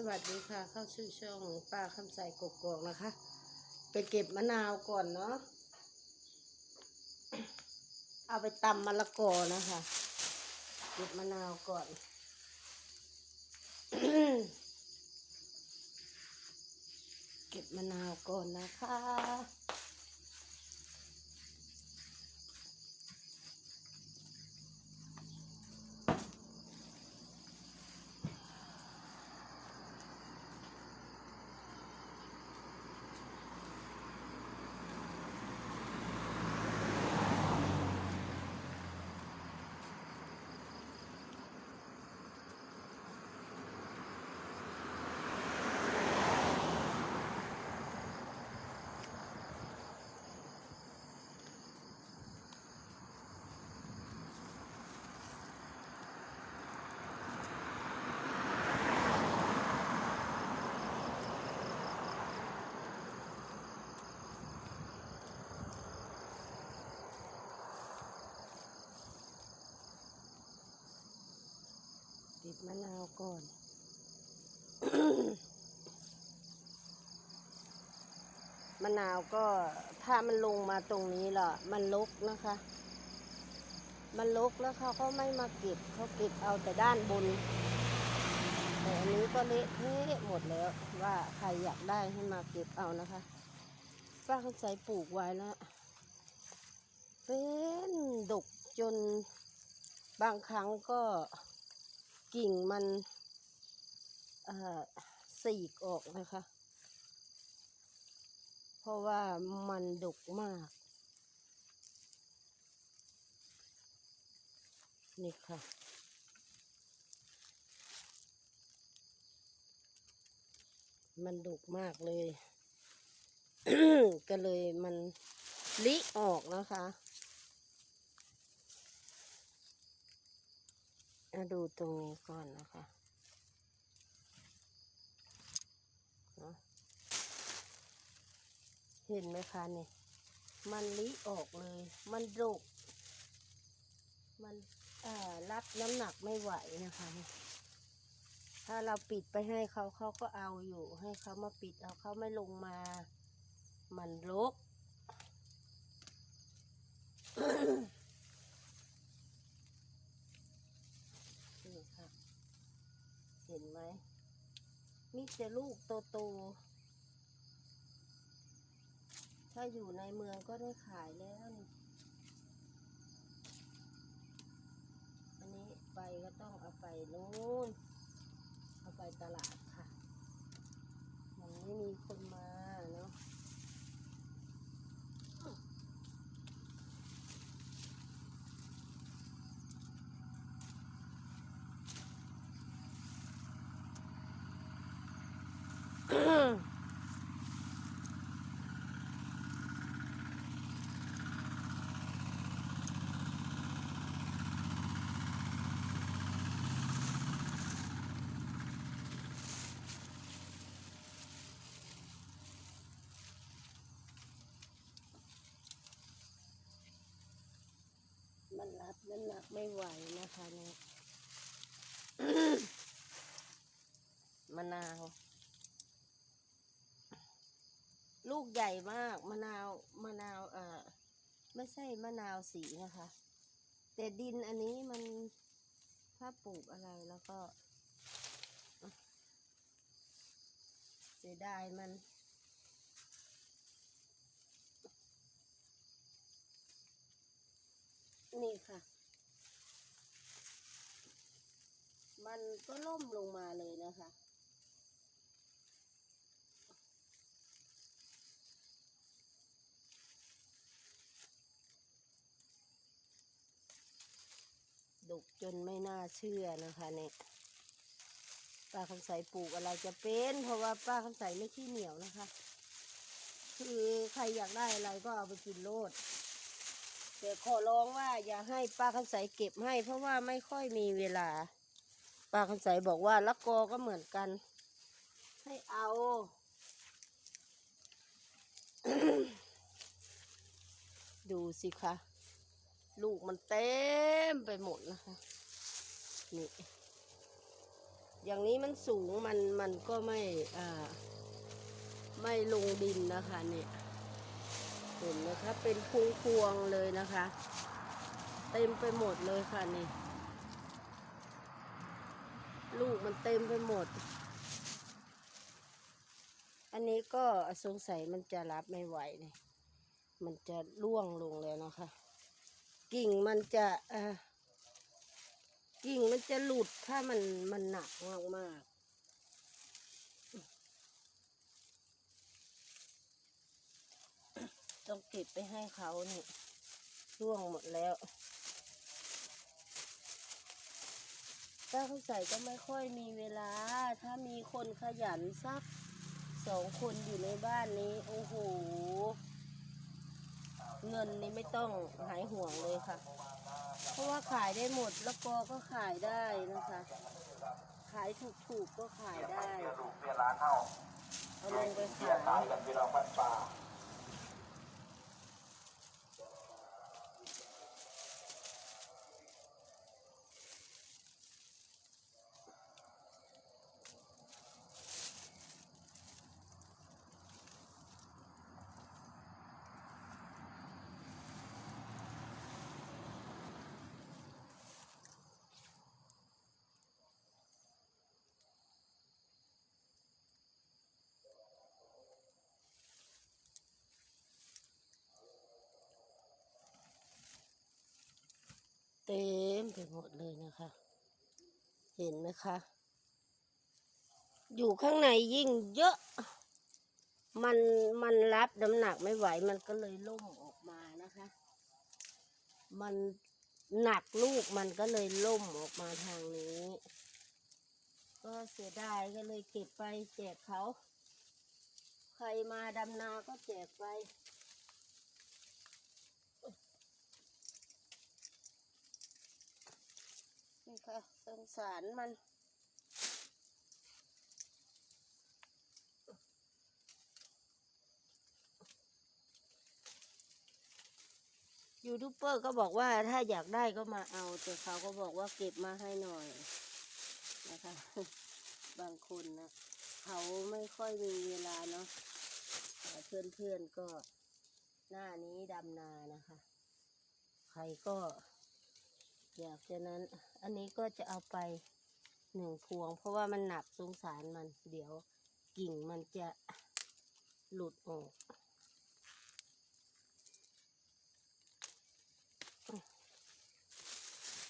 สวัสดีค่ะ เข้าชื่อช่องป้าคำใสกกอกนะคะ ไปเก็บมะนาวก่อนเนาะเอาไปตำมะละกอนะคะ เก็บมะนาวก่อนเก็บมะนาวก่อนนะคะ ก็บมะนาวก่อนมะนาวก็ถ้ามันลงมาตรงนี้ล่ะ มันลกนะคะ มันลกแล้วเขาก็ไม่มาเก็บเขาเก็บเอาแต่ด้านบนแต่อันนี้ก็เละเทะหมดแล้วว่าใครอยากได้ให้มาเก็บเอานะคะป้าเขาใส่ปลูกไว้แล้วเป็นดกจนบางครั้งก็ กิ่งมันเอ่อสีกออกนะคะ เพราะว่ามันดกมาก นี่ค่ะ มันดกมากเลย ก็เลยมันลิออกนะคะ มาดูตรงนี้ก่อนนะคะเนอะเห็นไหมคะนี่ มันลิออกเลย มันดก มันอ่อรับน้ำหนักไม่ไหวนะคะถ้าเราปิดไปให้เขาเขาก็เอาอยู่ ให้เขามาปิดเอาเขาไม่ลงมา มันรก นี่ค่ะ เห็นไหมมีแต่ลูกโตๆ ถ้าอยู่ในเมืองก็ได้ขายแล้วนี่ อันนี้ไปก็ต้องเอาไปนู้น เอาไปตลาดค่ะ ยังไม่มีคนมาเนาะ มัน รับน้ำหนักไม่ไหวนะคะเนี่ยมะนาว ลูกใหญ่มากมะนาวมะนาวเอ่อไม่ใช่มะนาวสีนะคะ แต่ดินอันนี้มันถ้าปลูกอะไรแล้วก็เสียดายมัน นี่ค่ะ มันก็ล่มลงมาเลยนะคะ ดกจนไม่น่าเชื่อนะคะเนี่ยป้าคำใสปลูกอะไรจะเป็น เพราะว่าป้าคำใสไม่ขี้เหนียวนะคะ คือใครอยากได้อะไรก็เอาไปกินโลด แต่ขอร้องว่าอย่าให้ป้าคำใสเก็บให้ เพราะว่าไม่ค่อยมีเวลา ป้าคำใสบอกว่าละกอก็เหมือนกัน ให้เอา ดูสิคะ ลูกมันเต็มไปหมดนะคะ นี่ อย่างนี้มันสูงมันมันก็ไม่อ่าไม่ลงดินนะคะเนี่ย เห็นไหมคะเป็นพวงพวงๆเลยนะคะ เต็มไปหมดเลยค่ะนี่ ลูกมันเต็มไปหมด อันนี้ก็สงสัยมันจะรับไม่ไหวเนี่ยมันจะร่วงลงแล้วนะคะ กิ่งมันจะกิ่งมันจะหลุดถ้ามันมันหนักมากมากๆ ต้องเก็บไปให้เขาเนี่ยร่วงหมดแล้ว ถ้าเขาใส่ก็ไม่ค่อยมีเวลา ถ้ามีคนขยันสักสองคนอยู่ในบ้านนี้ โอ้โห เงินนี่ไม่ต้องหายห่วงเลยค่ะ เพราะว่าขายได้หมด แล้วก็ก็ขายได้นะคะ ขายถูกๆก็ขายได้ลูกเสียร้านเฮาเอาลงไปเสียขาขาย ย กันพี่น้องบ้านป่า เต็มไปหมดเลยนะคะ เห็นไหมคะ อยู่ข้างในยิ่งเยอะ มันมันรับน้ำหนักไม่ไหวมันก็เลยล่มออกมานะคะ มันหนักลูกมันก็เลยล่มออกมาทางนี้ ก็เสียดายก็เลยเก็บไปแจกเขา ใครมาดำนาก็แจกไป นี่ค่ะสงสารมัน ยูทูบเบอร์ก็บอกว่าถ้าอยากได้ก็มาเอา แต่เขาก็บอกว่าเก็บมาให้หน่อย นะคะ บางคนนะเขาไม่ค่อยมีเวลาเนาะเพื่อนเพื่อนๆก็หน้านี้ดำนานะคะ ใครก็ อยากจะนั้น อันนี้ก็จะเอาไปหนึ่งพวง เพราะว่ามันหนักสงสารมัน เดี๋ยวกิ่งมันจะหลุดออก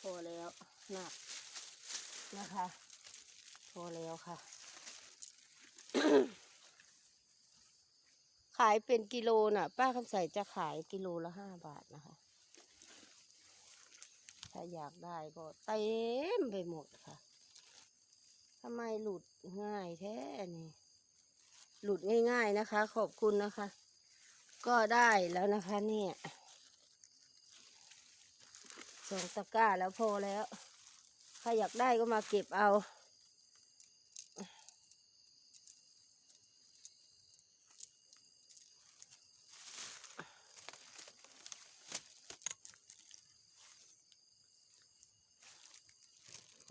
พอแล้วหนักนะคะ พอแล้วค่ะ ขายเป็นกิโลน่ะ ป้าคำใสจะขายกิโลละห้าบาทนะคะ ถ้าอยากได้ก็เต็มไปหมดค่ะทำไมหลุดง่ายแท้นี่ หลุดง่ายๆนะคะ ขอบคุณนะคะ ก็ได้แล้วนะคะเนี่ยสองตะกร้าแล้วพอแล้วใครอยากได้ก็มาเก็บเอา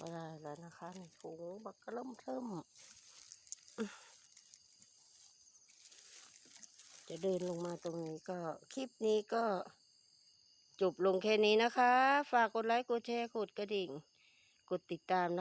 ก็ได้แล้วนะคะในถุงบักกะล่มเทิมจะเดินลงมาตรงนี้ก็คลิปนี้ก็จบลงแค่นี้นะคะ ฝากกดไลค์กดแชร์กดกระดิ่ง กดติดตามนะ